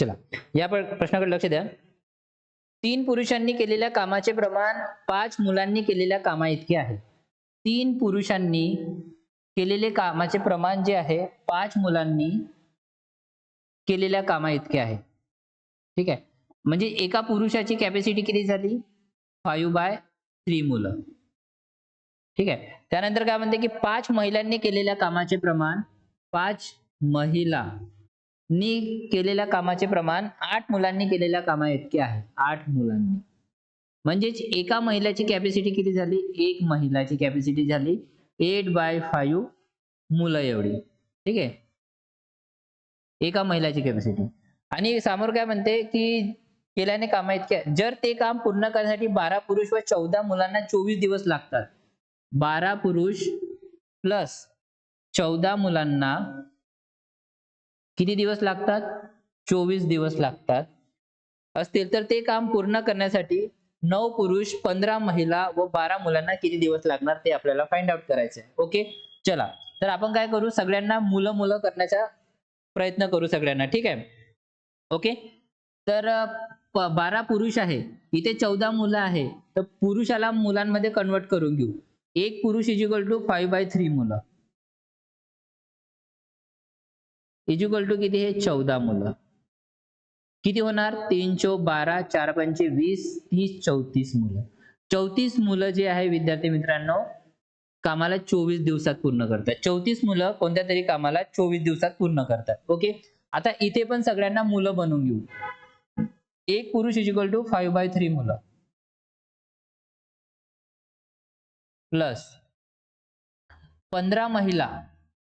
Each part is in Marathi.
चला या प्रश्नाकडे लक्ष द्या. तीन पुरुषांनी केलेल्या कामाचे प्रमाण पाच मुलांनी केलेल्या कामा इतके आहे. तीन पुरुषांनी केलेले कामाचे प्रमाण जे आहे पाच मुलांनी केलेल्या कामा इतके आहे. ठीक आहे? म्हणजे एका पुरुषाची कॅपॅसिटी किती झाली? फाईव्ह बाय थ्री मुलं. ठीक आहे? त्यानंतर काय म्हणते की पाच महिलांनी केलेल्या कामाचे प्रमाण पाच महिला. नी केलेल्या कामाचे प्रमाण आठ मुलांनी केलेल्या कामा इतके आहे. आठ मुलांनी. म्हणजेच एका महिलाची कॅपॅसिटी किती झाली? एक महिलाची कॅपॅसिटी झाली. एट बाय फाईव्ह मुलं एवढी. ठीक आहे? एका महिलाची कॅपॅसिटी आणि समोर काय म्हणते की केल्याने कामा इतके जर ते काम पूर्ण करण्यासाठी बारा पुरुष व चौदा मुलांना चोवीस दिवस लागतात. बारा पुरुष प्लस चौदा मुलांना किती दिवस लागतात? चोवीस दिवस लागतात. असतील तर ते काम पूर्ण करण्यासाठी नऊ पुरुष पंधरा महिला व बारा मुलांना किती दिवस लागणार ते आपल्याला फाइंड आउट करायचं आहे. ओके चला. तर आपण काय करू? सगळ्यांना मुलं मुलं करण्याचा प्रयत्न करू सगळ्यांना. ठीक आहे? ओके तर बारा पुरुष आहे. इथे चौदा मुलं आहे. तर पुरुषाला मुलांमध्ये कन्वर्ट करून घेऊ. एक पुरुष is equal to five by three मुलं. इज्युक्वल टू किती? हे चौदा मुलं. किती होणार? तीन चौ बारा चार पंचे वीस तीस चौतीस मुलं. चौतीस मुलं जे आहे विद्यार्थी मित्रांनो कामाला चोवीस दिवसात पूर्ण करतात. चौतीस मुलं कोणत्या तरी कामाला चोवीस दिवसात पूर्ण करतात. ओके? आता इथे पण सगळ्यांना मुलं बनवून घेऊ. एक पुरुष is to five by three मुलं. प्लस पंधरा महिला.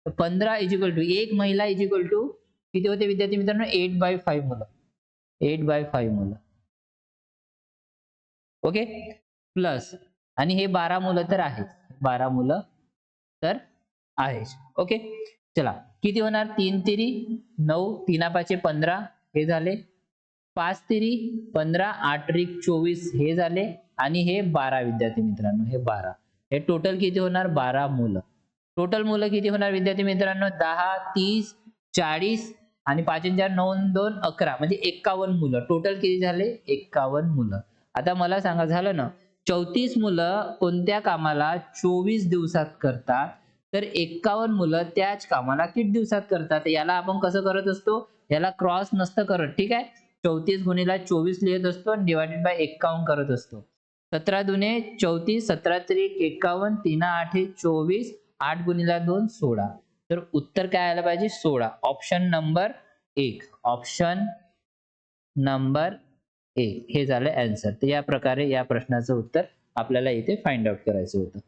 पंधरा इज इक्वल टू एक महिला इज इक्वल टू किती होते विद्यार्थी मित्रांनो? एट बाय फाईव्ह मुलं. एट बाय फाईव्ह मुलं. ओके प्लस आणि हे बारा मुलं तर आहेत. बारा मुलं तर आहेच ओके चला. किती होणार? तीन तिरी नऊ तीना पाचे पंधरा हे झाले. पाच तिरी पंधरा आठ रिक चोवीस हे झाले. आणि हे बारा विद्यार्थी मित्रांनो हे बारा. हे टोटल किती होणार? बारा मुलं. टोटल मुलं किती होणार विद्यार्थी मित्रांनो? दहा तीस चाळीस आणि पाच चार नऊ दोन अकरा. म्हणजे एक्कावन्न मुलं. टोटल किती झाले? एक्कावन्न मुलं. आता मला सांगा झालं ना? चौतीस मुलं कोणत्या कामाला चोवीस दिवसात करतात? तर एक्कावन्न मुलं त्याच कामाला किती दिवसात करतात? याला आपण कसं करत असतो? याला क्रॉस नसतं करत. ठीक आहे? चौतीस गुणीला चोवीस लिहित असतो आणि डिवायडेड बाय एक्कावन्न करत असतो. सतरा दुने चौतीस सतरा त्रिक एक्कावन्न तीन आठ चोवीस. आठ गुणीला दोन सोळा. तर उत्तर काय आलं पाहिजे? सोळा. ऑप्शन नंबर एक. ऑप्शन नंबर एक. हे झालं अँसर तर या प्रकारे या प्रश्नाचं उत्तर आपल्याला इथे फाइंड आउट करायचं होतं.